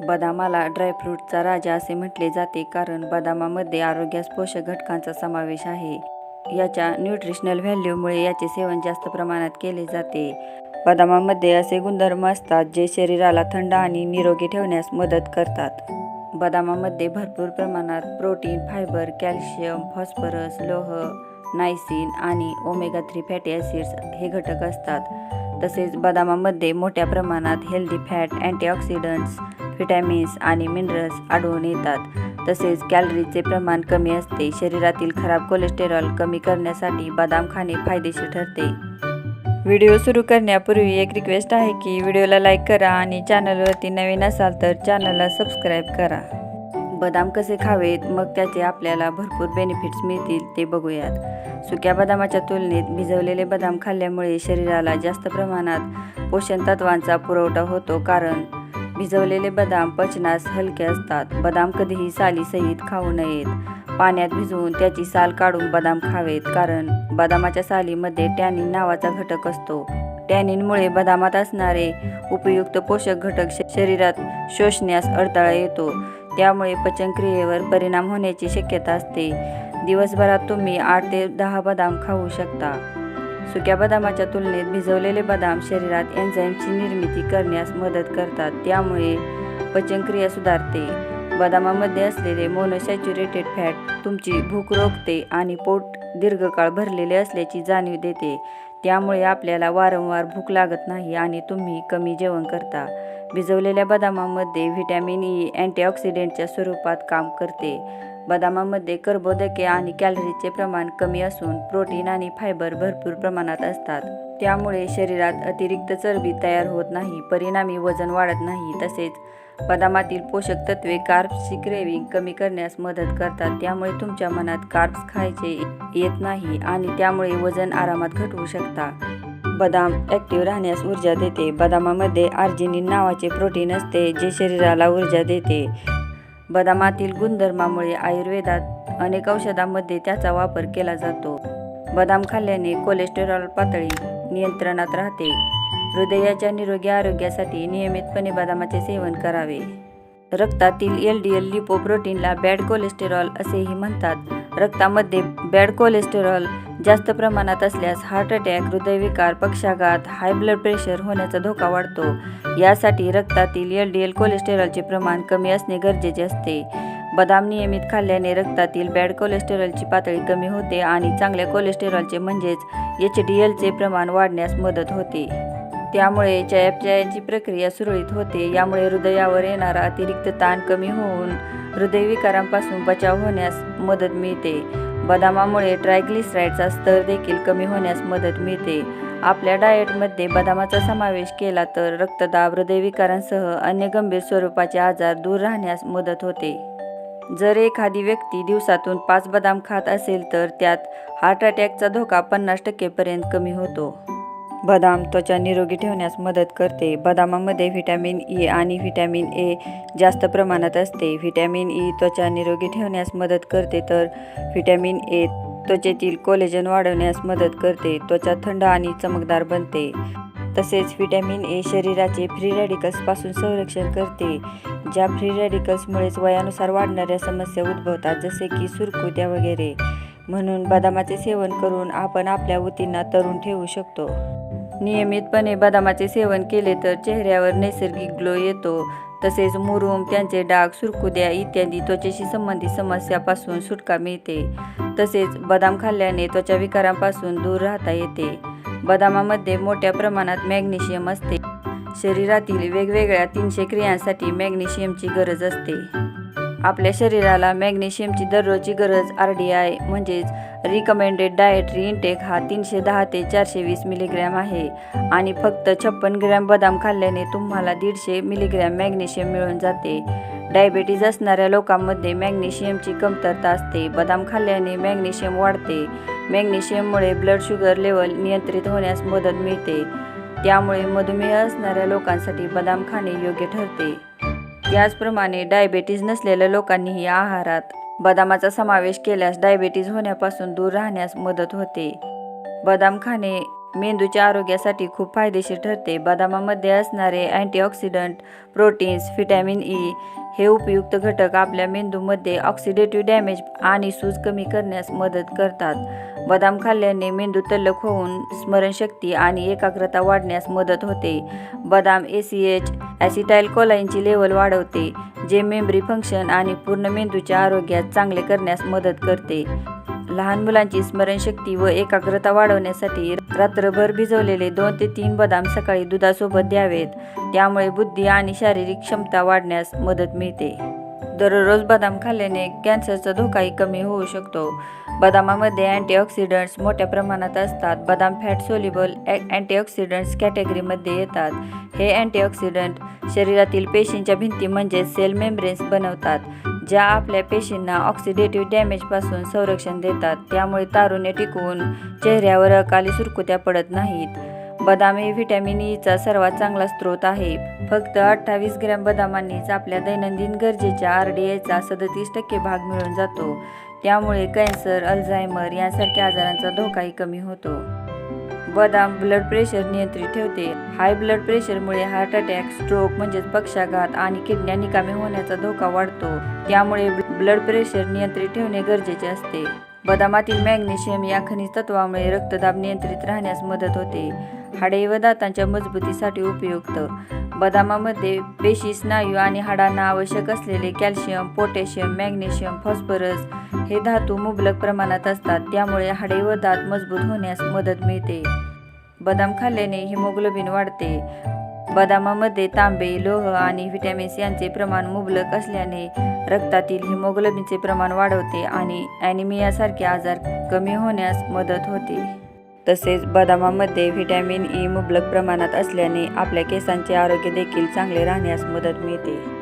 बदामाला ड्रायफ्रूटचा राजा असे म्हटले जाते कारण बदामामध्ये आरोग्यास पोषक घटकांचा समावेश आहे. याच्या न्यूट्रिशनल व्हॅल्यूमुळे याचे सेवन जास्त प्रमाणात केले जाते. बदामामध्ये असे गुणधर्म असतात जे शरीराला थंड आणि निरोगी ठेवण्यास मदत करतात. बदामामध्ये भरपूर प्रमाणात प्रोटीन फायबर कॅल्शियम फॉस्फरस लोह नायसिन आणि ओमेगा थ्री फॅटी ॲसिड्स हे घटक असतात. तसेच बदामामध्ये मोठ्या प्रमाणात हेल्दी फॅट अँटीऑक्सिडंट्स व्हिटॅमिन्स आणि मिनरल्स आढळून येतात. तसेच कॅलरीचे प्रमाण कमी असते. शरीरातील खराब कोलेस्टेरॉल कमी करण्यासाठी बदाम खाणे फायदेशीर ठरते. व्हिडिओ सुरू करण्यापूर्वी एक रिक्वेस्ट आहे की व्हिडिओला लाईक करा आणि चॅनलवरती नवीन असाल तर चॅनलला सबस्क्राईब करा. बदाम कसे खावेत? मग त्याचे आपल्याला भरपूर बेनिफिट्स मिळतील ते बघूयात. सुक्या बदामाच्या तुलनेत भिजवलेले बदाम खाल्ल्यामुळे शरीराला जास्त प्रमाणात पोषण तत्वांचा पुरवठा होतो. कारण भिजवलेले बदाम पचनास हलके असतात. बदाम कधीही सालीसहित खाऊ नयेत. पाण्यात भिजवून त्याची साल काढून बदाम खावेत कारण बदामाच्या सालीमध्ये टॅनिन नावाचा घटक असतो. टॅनिनमुळे बदामात असणारे उपयुक्त पोषक घटक श- शरीरात शोषण्यास अडथळा येतो. त्यामुळे पचनक्रियेवर परिणाम होण्याची शक्यता असते. दिवसभरात तुम्ही आठ ते दहा बदाम खाऊ शकता. सुक्या बदामाच्या तुलनेत भिजवलेले बदाम शरीरात एन्झाईमची निर्मिती करण्यास मदत करतात. त्यामुळे पचनक्रिया सुधारते. बदामामध्ये असलेले मोनोसॅच्युरेटेड फॅट तुमची भूक रोखते आणि पोट दीर्घकाळ भरलेले असल्याची जाणीव देते. त्यामुळे आपल्याला वारंवार भूक लागत नाही आणि तुम्ही कमी जेवण करता. भिजवलेल्या बदामामध्ये व्हिटॅमिन ई अँटीऑक्सिडेंटच्या स्वरूपात काम करते. बदामामध्ये कर्बोदके आणि कॅलरीचे प्रमाण कमी असून प्रोटीन आणि फायबर भरपूर प्रमाणात असतात. त्यामुळे शरीरात अतिरिक्त चरबी तयार होत नाही परिणामी वजन वाढत नाही. तसेच बदामातील पोषक तत्वे कार्ब्सची क्रेविंग कमी करण्यास मदत करतात. त्यामुळे तुमच्या मनात कार्ब्स खायचे येत नाही आणि त्यामुळे वजन आरामात घटवू शकता. बदाम ॲक्टिव्ह राहण्यास ऊर्जा देते. बदामामध्ये आर्जिनिन नावाचे प्रोटीन असते जे शरीराला ऊर्जा देते. बदामातील गुणधर्मामुळे आयुर्वेदात अनेक औषधांमध्ये त्याचा वापर केला जातो. बदाम खाल्ल्याने कोलेस्टेरॉल पातळी नियंत्रणात राहते. हृदयाच्या निरोगी आरोग्यासाठी नियमितपणे बदामाचे सेवन करावे. रक्तातील एल डी एल लिपोप्रोटीनला बॅड कोलेस्टेरॉल असेही म्हणतात. रक्तामध्ये बॅड कोलेस्टेरॉल जास्त प्रमाणात असल्यास हार्ट अटॅक हृदयविकार पक्षाघात हाय ब्लड प्रेशर होण्याचा धोका वाढतो. यासाठी रक्तातील एल डी एल कोलेस्टेरॉलचे प्रमाण कमी असणे गरजेचे असते. बदाम नियमित खाल्ल्याने रक्तातील बॅड कोलेस्टेरॉलची पातळी कमी होते आणि चांगल्या कोलेस्टेरॉलचे म्हणजेच एच डी एलचे प्रमाण वाढण्यास मदत होते. त्यामुळे चयापचयाची प्रक्रिया सुरळीत होते. यामुळे हृदयावर येणारा अतिरिक्त ताण कमी होऊन हृदयविकारांपासून बचाव होण्यास मदत मिळते. बदामामुळे ट्रायग्लिसराईडचा स्तर देखील कमी होण्यास मदत मिळते. आपल्या डाएटमध्ये बदामाचा समावेश केला तर रक्तदाब हृदयविकारांसह अन्य गंभीर स्वरूपाचे आजार दूर राहण्यास मदत होते. जर एखादी व्यक्ती दिवसातून पाच बदाम खात असेल तर त्यात हार्ट अटॅकचा धोका पन्नास टक्केपर्यंत कमी होतो. बदाम त्वचा निरोगी ठेवण्यास मदत करते. बदामामध्ये व्हिटॅमिन ई आणि व्हिटॅमिन ए जास्त प्रमाणात असते. व्हिटॅमिन ई त्वचा निरोगी ठेवण्यास मदत करते तर व्हिटॅमिन ए त्वचेतील कोलेजन वाढवण्यास मदत करते त्वचा थंड आणि चमकदार बनते. तसेच व्हिटॅमिन ए शरीराचे फ्री रॅडिकल्सपासून संरक्षण करते ज्या फ्री रॅडिकल्समुळेच वयानुसार वाढणाऱ्या समस्या उद्भवतात जसे की सुरकुत्या वगैरे. म्हणून बदामाचे सेवन करून आपण आपल्या ऊतींना तरुण ठेवू शकतो. नियमितपणे बदामाचे सेवन केले तर चेहऱ्यावर नैसर्गिक ग्लो येतो. तसेच मुरूम त्यांचे डाग सुरकुद्या इत्यादी त्वचेशी संबंधित समस्यापासून सुटका मिळते. तसेच बदाम खाल्ल्याने त्वचा विकारांपासून दूर राहता येते. बदामामध्ये मोठ्या प्रमाणात मॅग्नेशियम असते. शरीरातील वेगवेगळ्या तीनशे क्रियांसाठी मॅग्नेशियमची गरज असते. आपल्या शरीराला मॅग्नेशियमची दररोजची गरज आर डी आय म्हणजेच रिकमेंडेड डायटरी इंटेक हा तीनशे दहा ते चारशे वीस मिलीग्रॅम आहे. आणि फक्त छप्पन ग्रॅम बदाम खाल्ल्याने तुम्हाला दीडशे मिलीग्रॅम मॅग्नेशियम मिळून जाते. डायबेटीज असणाऱ्या लोकांमध्ये मॅग्नेशियमची कमतरता असते. बदाम खाल्ल्याने मॅग्नेशियम वाढते. मॅग्नेशियममुळे ब्लड शुगर लेवल नियंत्रित होण्यास मदत मिळते. त्यामुळे मधुमेह असणाऱ्या लोकांसाठी बदाम खाणे योग्य ठरते. त्याचप्रमाणे डायबेटीज नसलेल्या लोकांनीही आहारात बदामाचा समावेश केल्यास डायबेटीज होण्यापासून दूर राहण्यास मदत होते. बदाम खाणे मेंदूच्या आरोग्यासाठी खूप फायदेशीर ठरते. बदामामध्ये असणारे अँटीऑक्सिडंट प्रोटीन्स व्हिटॅमिन ई हे उपयुक्त घटक आपल्या मेंदूमध्ये ऑक्सिडेटिव्ह डॅमेज आणि सूज कमी करण्यास मदत करतात. बदाम खाल्ल्याने मेंदू तल्लख होऊन स्मरणशक्ती आणि एकाग्रता वाढण्यास मदत होते. बदाम ए सी एच ॲसिटाईल कोलाईनची लेवल वाढवते जे मेमरी फंक्शन आणि पूर्ण मेंदूच्या आरोग्यात चांगले करण्यास मदत करते. लहान मुलांची स्मरणशक्ती व एकाग्रता वाढवण्यासाठी रात्रभर भिजवलेले दोन ते तीन बदाम सकाळी दुधासोबत द्यावेत. त्यामुळे बुद्धी आणि शारीरिक क्षमता वाढण्यास मदत मिळते. दररोज बदाम खाल्ल्याने कॅन्सरचा धोकाही कमी होऊ शकतो. बदामामध्ये अँटीऑक्सिडंट्स मोठ्या प्रमाणात असतात. बदाम फॅट सोल्युबल अँटीऑक्सिडंट्स कॅटेगरीमध्ये येतात. हे अँटीऑक्सिडंट शरीरातील पेशींच्या भिंती म्हणजे सेल मेम्ब्रेन्स बनवतात. ज्या आपल्या पेशींना ऑक्सिडेटिव्ह डॅमेजपासून संरक्षण देतात त्यामुळे तारुण्य टिकवून चेहऱ्यावर अकाली सुरकुत्या पडत नाहीत. बदाम हे व्हिटॅमिन ईचा e सर्वात चांगला स्रोत आहे. फक्त अठ्ठावीस ग्रॅम बदामांनीच आपल्या दैनंदिन गरजेच्या आर डी एचा सदतीस टक्के भाग मिळून जातो. त्यामुळे कॅन्सर अल्झायमर यांसारख्या आजारांचा धोकाही कमी होतो. बदाम ब्लड प्रेशर नियंत्रित ठेवते. हाय ब्लड प्रेशरमुळे हार्ट अटॅक स्ट्रोक म्हणजेच पक्षाघात आणि किडन्या निकामी होण्याचा धोका वाढतो. त्यामुळे ब्लड प्रेशर नियंत्रित ठेवणे गरजेचे असते. बदामातील मॅग्नेशियम या खनिज तत्वामुळे रक्तदाब नियंत्रित राहण्यास मदत होते. हाडे व दातांच्या मजबूतीसाठी उपयुक्त. बदामामध्ये पेशी स्नायू आणि हाडांना आवश्यक असलेले कॅल्शियम पोटॅशियम मॅग्नेशियम फॉस्फरस हे धातू मुबलक प्रमाणात असतात. त्यामुळे हाडे व दात मजबूत होण्यास मदत मिळते. बदाम खाल्ल्याने हिमोग्लोबिन वाढते. बदामामध्ये तांबे लोह आणि व्हिटॅमिन्स यांचे प्रमाण मुबलक असल्याने रक्तातील हिमोग्लोबिनचे प्रमाण वाढवते आणि ॲनिमियासारखे आजार कमी होण्यास मदत होते. तसेच बदामामध्ये व्हिटॅमिन ई मुबलक प्रमाणात असल्याने आपल्या केसांचे आरोग्य देखील चांगले राहण्यास मदत मिळते.